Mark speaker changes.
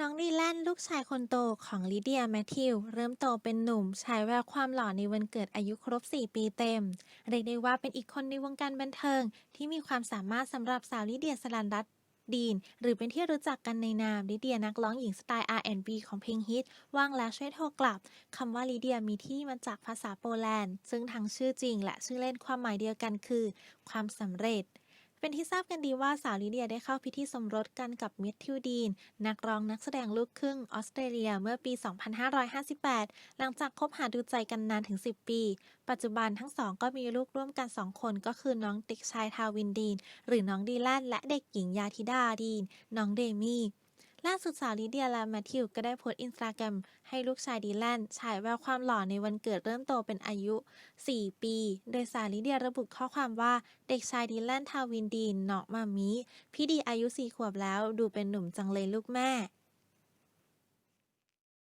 Speaker 1: น้องดีแลนลูกชายคนโตของลิเดียแมทธิว เริ่มโตเป็นหนุ่มฉายแววความหล่อในวันเกิดอายุครบ 4 ปีเต็ม เรียกได้ว่าเป็นอีกคนในวงการบันเทิง ที่มีความสามารถสำหรับสาวลิเดียสลันรัตน์ดีน หรือเป็นที่รู้จักกันในนามลิเดียนักร้องหญิงสไตล์ R&B ของเพลงฮิต ว่างแล้วช่วยโทรกลับคำว่าลิเดียมีที่มาจากภาษาโปแลนด์ ซึ่งทั้งชื่อจริงและชื่อเล่นความหมายเดียวกันคือ ความสำเร็จ เป็นที่ทราบกันดีว่าสาวลิเดียได้เข้าพิธีสมรสกันกับเมทธิวดีน นักร้องนักแสดงลูกครึ่งออสเตรเลียเมื่อปี 2558 หลังจากคบหาดูใจกันนานถึง 10 ปี ปัจจุบันทั้งสองก็มีลูกร่วมกัน 2 คนก็คือน้องเด็กชายทาวินดีน หรือน้องดีแลนและเด็กหญิงยาธิดาดีน น้องเดมี่ ล่าสุดสาวลิเดียและแมทธิวก็ได้โพสต์อินสตาแกรมให้ลูกชายดีแลนฉายแววความหล่อในวันเกิดเริ่มโตเป็นอายุ 4 ปี โดยสาวลิเดียระบุข้อความว่าเด็กชายดีแลนทาวินดีนเนาะมามิพี่ดีอายุ 4 ขวบแล้ว ดูเป็นหนุ่มจังเลยลูกแม่